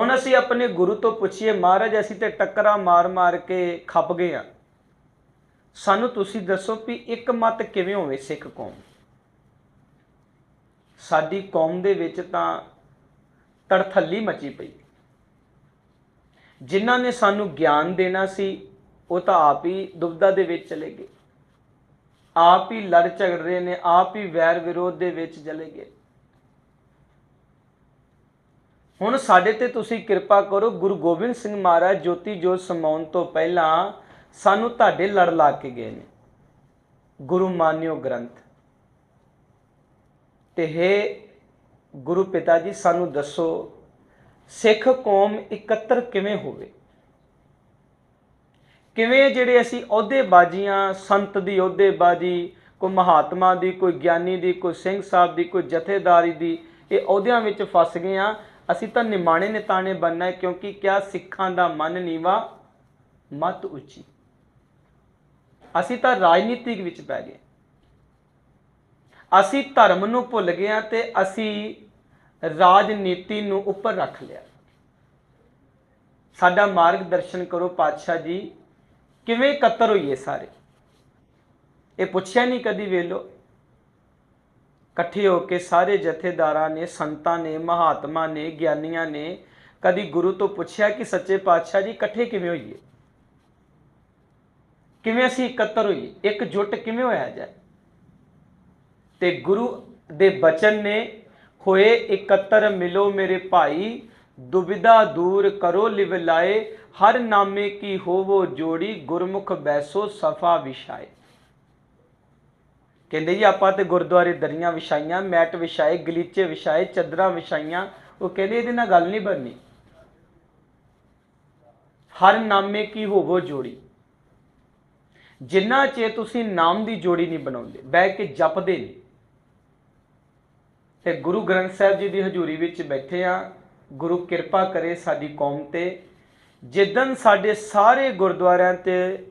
ਹੁਣ ਅਸੀਂ ਆਪਣੇ ਗੁਰੂ ਤੋਂ ਪੁੱਛੀਏ, ਮਹਾਰਾਜ ਅਸੀਂ ਤੇ ਟੱਕਰਾਂ ਮਾਰ-ਮਾਰ ਕੇ ਖੱਪ ਗਏ ਆ ਸਾਨੂੰ ਤੁਸੀਂ ਦੱਸੋ ਵੀ ਇੱਕ ਮਤ ਕਿਵੇਂ ਹੋਵੇ ਸਿੱਖ ਕੌਮ? ਸਾਡੀ ਕੌਮ ਦੇ ਵਿੱਚ ਤਾਂ ਤੜਥੱਲੀ ਮਚੀ ਪਈ। ਜਿਨ੍ਹਾਂ ਨੇ ਸਾਨੂੰ ਗਿਆਨ ਦੇਣਾ ਸੀ, ਉਹ ਤਾਂ ਆਪ ਹੀ ਦੁਬਦਾ ਦੇ ਵਿੱਚ ਚਲੇ ਗਏ। ਆਪ ਹੀ ਲੜ ਝਗੜ ਰਹੇ ਨੇ, ਆਪ ਹੀ ਵੈਰ ਵਿਰੋਧ ਦੇ ਵਿੱਚ ਚਲੇ ਗਏ। ਹੁਣ ਸਾਡੇ ਤੇ ਤੁਸੀਂ ਕਿਰਪਾ ਕਰੋ, ਗੁਰੂ ਗੋਬਿੰਦ ਸਿੰਘ ਮਹਾਰਾਜ ਜੋਤੀ ਜੋਤ ਸਮਾਉਣ ਤੋਂ ਪਹਿਲਾਂ ਸਾਨੂੰ ਤੁਹਾਡੇ ਲੜ ਲਾ ਕੇ ਗਏ ਨੇ। ਗੁਰੂ ਮਾਨਿਓ ਗ੍ਰੰਥ। ਤੇ ਹੈ ਗੁਰੂ ਪਿਤਾ ਜੀ, ਸਾਨੂੰ ਦੱਸੋ, ਸਿੱਖ ਕੌਮ ਇਕੱਤਰ ਕਿਵੇਂ ਹੋਵੇ? ਕਿਵੇਂ ਜਿਹੜੇ ਅਸੀਂ ਅਹੁਦੇਬਾਜ਼ੀਆਂ, ਸੰਤ ਦੀ ਅਹੁਦੇਬਾਜ਼ੀ, ਕੋਈ ਮਹਾਤਮਾ ਦੀ, ਕੋਈ ਗਿਆਨੀ ਦੀ, ਕੋਈ ਸਿੰਘ ਸਾਹਿਬ ਦੀ, ਕੋਈ ਜਥੇਦਾਰੀ ਦੀ, ਇਹ ਅਹੁਦਿਆਂ ਵਿੱਚ ਫਸ ਗਏ ਆ ਅਸੀਂ ਤਾਂ ਨਿਮਾਣੇ ਨਿਤਾਣੇ ਬਣਨਾ ਹੈ ਕਿਉਂਕਿ ਕਿਆ ਸਿੱਖਾਂ ਦਾ ਮਨ ਨੀਵਾ, ਮਤ ਉੱਚੀ। ਅਸੀਂ ਤਾਂ ਰਾਜਨੀਤਿਕ ਵਿੱਚ ਪੈ ਗਏ। ਅਸੀਂ ਧਰਮ ਨੂੰ ਭੁੱਲ ਗਏ ਹਾਂ ਤੇ ਅਸੀਂ ਰਾਜਨੀਤੀ ਨੂੰ ਉੱਪਰ ਰੱਖ ਲਿਆ। ਸਾਡਾ ਮਾਰਗਦਰਸ਼ਨ ਕਰੋ ਪਾਤਸ਼ਾਹ ਜੀ, ਕਿਵੇਂ ਇਕੱਤਰ ਹੋਈਏ ਸਾਰੇ? ਇਹ ਪੁੱਛਿਆ ਨਹੀਂ ਕਦੀ ਵੇਲੋ ਇਕੱਠੇ ਹੋ ਕੇ ਸਾਰੇ ਜਥੇਦਾਰਾਂ ਨੇ, ਸੰਤਾਂ ਨੇ, ਮਹਾਤਮਾ ਨੇ, ਗਿਆਨੀਆਂ ਨੇ ਕਦੀ ਗੁਰੂ ਤੋਂ ਪੁੱਛਿਆ ਕਿ ਸੱਚੇ ਪਾਤਸ਼ਾਹ ਜੀ, ਇਕੱਠੇ ਕਿਵੇਂ ਹੋਈਏ? ਕਿਵੇਂ ਅਸੀਂ ਇਕੱਤਰ ਹੋਈਏ? ਇਕਜੁੱਟ ਕਿਵੇਂ ਹੋਇਆ ਜਾਏ? ਤੇ ਗੁਰੂ ਦੇ ਬਚਨ ਨੇ, ਹੋਏ ਇਕੱਤਰ ਮਿਲੋ ਮੇਰੇ ਭਾਈ, ਦੁਬਿਧਾ ਦੂਰ ਕਰੋ ਲਿਵ ਲਾਏ, ਹਰ ਨਾਮੇ ਕੀ ਹੋਵੋ ਜੋੜੀ, ਗੁਰਮੁਖ ਬੈਸੋ ਸਫਾ ਵਿਛਾਏ। ਕਹਿੰਦੇ ਜੀ, ਆਪਾਂ ਤੇ ਗੁਰਦੁਆਰੇ ਦਰੀਆਂ ਵਿਛਾਈਆਂ, ਮੈਟ ਵਿਛਾਏ, ਗਲੀਚੇ ਵਿਛਾਏ, ਚੱਦਰਾਂ ਵਿਛਾਈਆਂ। ਉਹ ਕਹਿੰਦੇ ਇਹਦੇ ਨਾਲ ਗੱਲ ਨਹੀਂ ਬਣਨੀ। ਹਰ ਨਾਮੇ ਕੀ ਹੋਵੋ ਜੋੜੀ। ਜਿੰਨਾ ਚੇ ਤੁਸੀਂ ਨਾਮ ਦੀ ਜੋੜੀ ਨਹੀਂ ਬਣਾਉਂਦੇ, ਬਹਿ ਕੇ ਜਪਦੇ ਨਹੀਂ। ਤੇ ਗੁਰੂ ਗ੍ਰੰਥ ਸਾਹਿਬ ਜੀ ਦੀ ਹਜ਼ੂਰੀ ਵਿੱਚ ਬੈਠੇ ਆ। ਗੁਰੂ ਕਿਰਪਾ ਕਰੇ ਸਾਡੀ ਕੌਮ ਤੇ। ਜਿੱਦਨ ਸਾਡੇ ਸਾਰੇ ਗੁਰਦੁਆਰਿਆਂ ਤੇ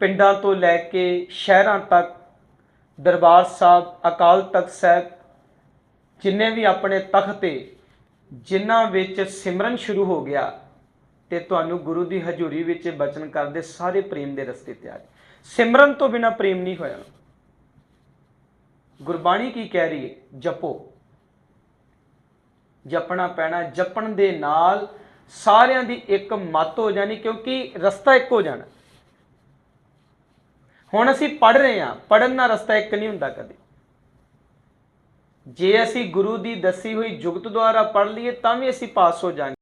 ਪਿੰਡਾਂ ਤੋਂ ਲੈ ਕੇ ਸ਼ਹਿਰਾਂ ਤੱਕ ਦਰਬਾਰ ਸਾਹਿਬ, ਅਕਾਲ ਤਖਤ ਸਾਹਿਬ, ਜਿੰਨੇ ਵੀ ਆਪਣੇ ਤਖਤ ਤੇ ਜਿਨ੍ਹਾਂ ਵਿੱਚ ਸਿਮਰਨ ਸ਼ੁਰੂ ਹੋ ਗਿਆ ਤੇ ਤੁਹਾਨੂੰ ਗੁਰੂ ਦੀ ਹਜ਼ੂਰੀ ਵਿੱਚ ਬਚਨ ਕਰਦੇ ਸਾਰੇ ਪ੍ਰੇਮ ਦੇ ਰਸਤੇ ਤੇ ਆ ਜਾਓ। ਸਿਮਰਨ ਤੋਂ ਬਿਨਾ ਪ੍ਰੇਮ ਨਹੀਂ ਹੋਇਆ। ਗੁਰਬਾਣੀ ਕੀ ਕਹਿ ਰਹੀ ਹੈ ਜਪੋ। ਜਪਣਾ ਪੈਣਾ, ਜਪਣ ਦੇ ਨਾਲ ਸਾਰਿਆਂ ਦੀ ਇੱਕ ਮਤ ਹੋ ਜਾਣੀ, ਕਿਉਂਕਿ ਰਸਤਾ ਇੱਕ ਹੋ ਜਾਣਾ। ਹੁਣ ਅਸੀਂ ਪੜ ਰਹੇ ਹਾਂ ਪੜਨ ਨਾਲ ਰਸਤਾ ਇੱਕ ਨਹੀਂ ਹੁੰਦਾ ਕਦੇ। ਜੇ ਅਸੀਂ ਗੁਰੂ ਦੀ ਦੱਸੀ ਹੋਈ ਜੁਗਤ ਦੁਆਰਾ ਪੜ ਲਈਏ, ਤਾਂ ਵੀ ਅਸੀਂ ਪਾਸ ਹੋ ਜਾਵਾਂਗੇ